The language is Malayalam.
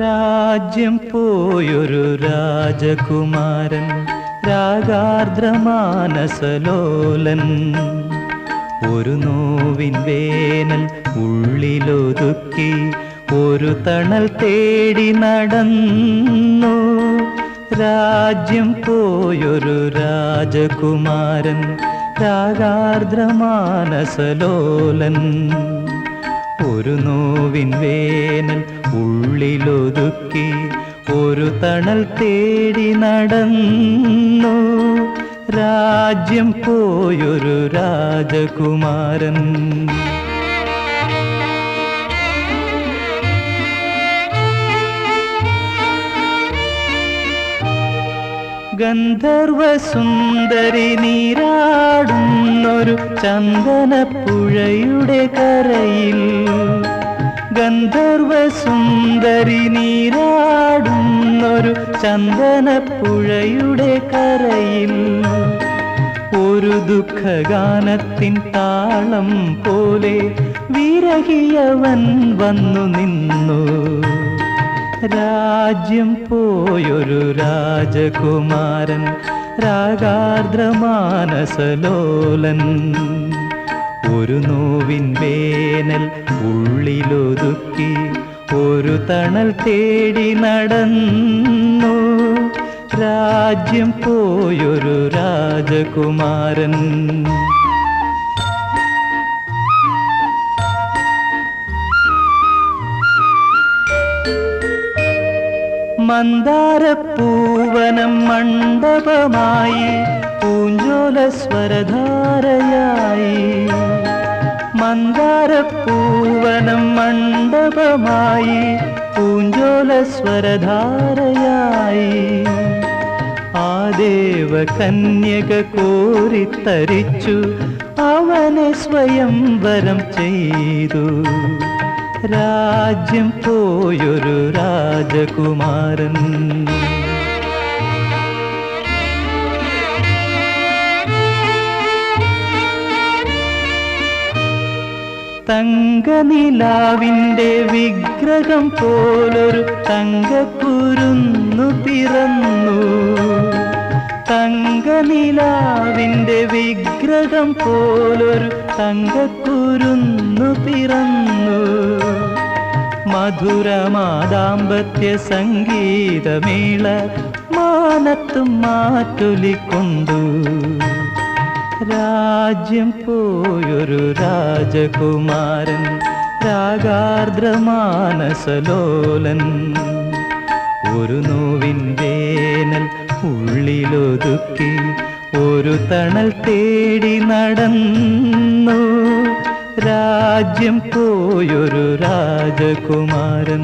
രാജ്യം പോയൊരു രാജകുമാരൻ രാഗാർദ്രമാനസലോലൻ. ഒരു നോവിൻ വേനൽ ഉള്ളിലൊതുക്കി ഒരു തണൽ തേടി നടന്നു. രാജ്യം പോയൊരു രാജകുമാരൻ രാഗാർദ്രമാനസലോലൻ. ഒരു നോവിൻ വേനൽ ഉള്ളിലൊതുക്കി ഒരു തണൽ തേടി നടന്നു. രാജ്യം പോയൊരു രാജകുമാരൻ. ഗന്ധർവസുന്ദരി നീരാടുന്നൊരു ചന്ദനപ്പുഴയുടെ കരയിൽ ഗന്ധർവസുന്ദരി നീരാടുന്നൊരു ചന്ദനപ്പുഴയുടെ കരയിൽ ഒരു ദുഃഖഗാനത്തിൻ താളം പോലെ വിരഹിയവൻ വന്നു നിന്നു. രാജ്യം പോയൊരു രാജകുമാരൻ രാഗാർദ്രമാനസലോലൻ. ഒരു നോവിൻ വേനൽ ഉള്ളിലൊതുക്കി ഒരു തണൽ തേടി നടന്നു. രാജ്യം പോയൊരു രാജകുമാരൻ. മന്ദാരപ്പൂവനം മണ്ഡപമായി പൂഞ്ചോല സ്വരധാരയായി മന്ദാരപ്പൂവനം മണ്ഡപമായി പൂഞ്ചോല സ്വരധാരയായി ആ ദേവ കന്യക കോരിത്തരിച്ചു അവനെ സ്വയം വരം ചെയ്തു. രാജ്യം പോയൊരു രാജകുമാരൻ. തങ്കനിലാവിന്റെ വിഗ്രഹം പോലൊരു തങ്കക്കുരുന്നു പിറന്നു. തങ്കനിലാവിന്റെ വിഗ്രഹം പോലൊരു തങ്കക്കുരുന്നു പിറന്നു. മധുരമാദാമ്പത്യ സംഗീതമേള മാനത്തും മാറ്റൊലിക്കൊണ്ടു. രാജ്യം പോയൊരു രാജകുമാരൻ രാഗാർദ്രമാനസലോലൻ. ഒരു നോവിൻ വേനൽ ഉള്ളിലൊതുക്കി ഒരു തണൽ തേടി നടന്നു. രാജ്യം പോയൊരു രാജകുമാരൻ.